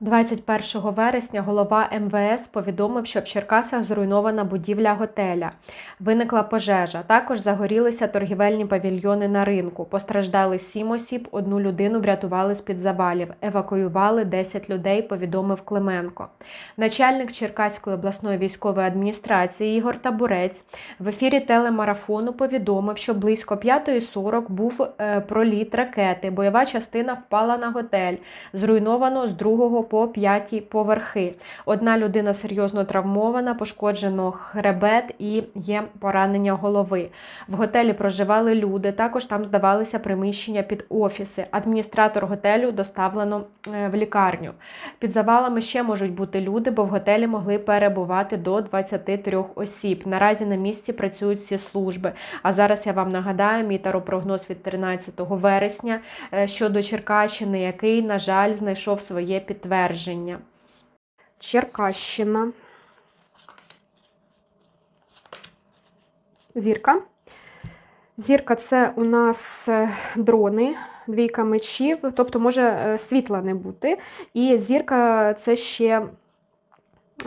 21 вересня голова МВС повідомив, що в Черкасах зруйнована будівля готеля. Виникла пожежа. Також загорілися торгівельні павільйони на ринку. Постраждали 7 осіб, одну людину врятували з-під завалів. Евакуювали 10 людей, повідомив Клименко. Начальник Черкаської обласної військової адміністрації Ігор Табурець в ефірі телемарафону повідомив, що близько 5.40 був е, проліт ракети. Бойова частина впала на готель. Зруйновано з другого по п'яті поверхи. Одна людина серйозно травмована, пошкоджено хребет і є поранення голови. В готелі проживали люди. Також там здавалися приміщення під офіси. Адміністратор готелю доставлено е, в лікарню. Під завалами ще можуть бути люди, бо в готелі могли перебувати до 23 осіб. Наразі на місці працюють всі служби. А зараз я вам нагадаю мій таропрогноз від 13 вересня е, щодо Черкащини, який, на жаль, знайшов своє підтвердження. Черкащина. Зірка. Зірка це у нас е, дрони, двійка мечів, тобто може е, світла не бути. І зірка це ще.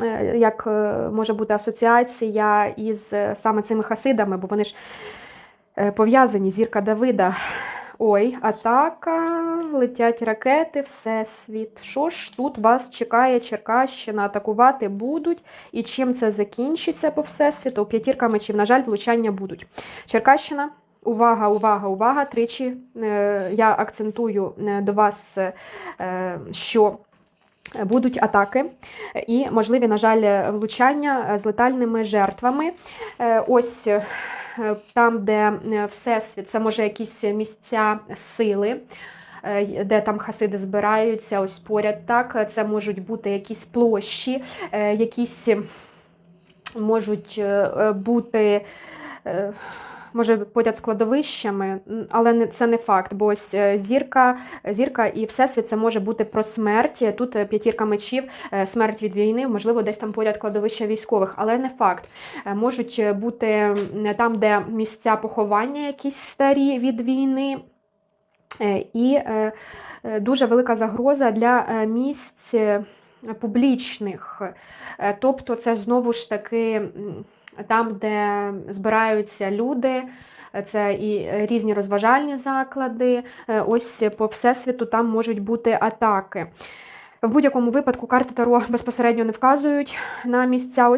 е, Як може бути асоціація із саме цими хасидами, бо вони ж пов'язані зірка Давида. Ой, атака, летять ракети, всесвіт. Що ж тут вас чекає Черкащина? Атакувати будуть. І чим це закінчиться по всесвіту? П'ятірка мечів, на жаль, влучання будуть. Черкащина. Увага, увага, увага! Тричі е, я акцентую е, до вас, е, що будуть атаки і можливі, на жаль, влучання з летальними жертвами. Ось там, де е, всесвіт, це може якісь місця сили. е, Де там хасиди збираються, ось поряд так. Це можуть бути якісь площі, е, якісь можуть е, бути. Може, поряд з кладовищами, але це не факт, бо ось е, зірка, зірка і всесвіт це може бути про смерть. Тут е, п'ятірка мечів, е, смерть від війни, можливо, десь там поряд кладовища військових, але не факт. Можуть бути там, де місця поховання якісь старі від війни. І дуже велика загроза для місць публічних. Тобто, це знову ж таки там, де збираються люди. Це і різні розважальні заклади. Е, Ось по всесвіту там можуть бути атаки. В будь-якому випадку карти Таро безпосередньо не вказують на місця.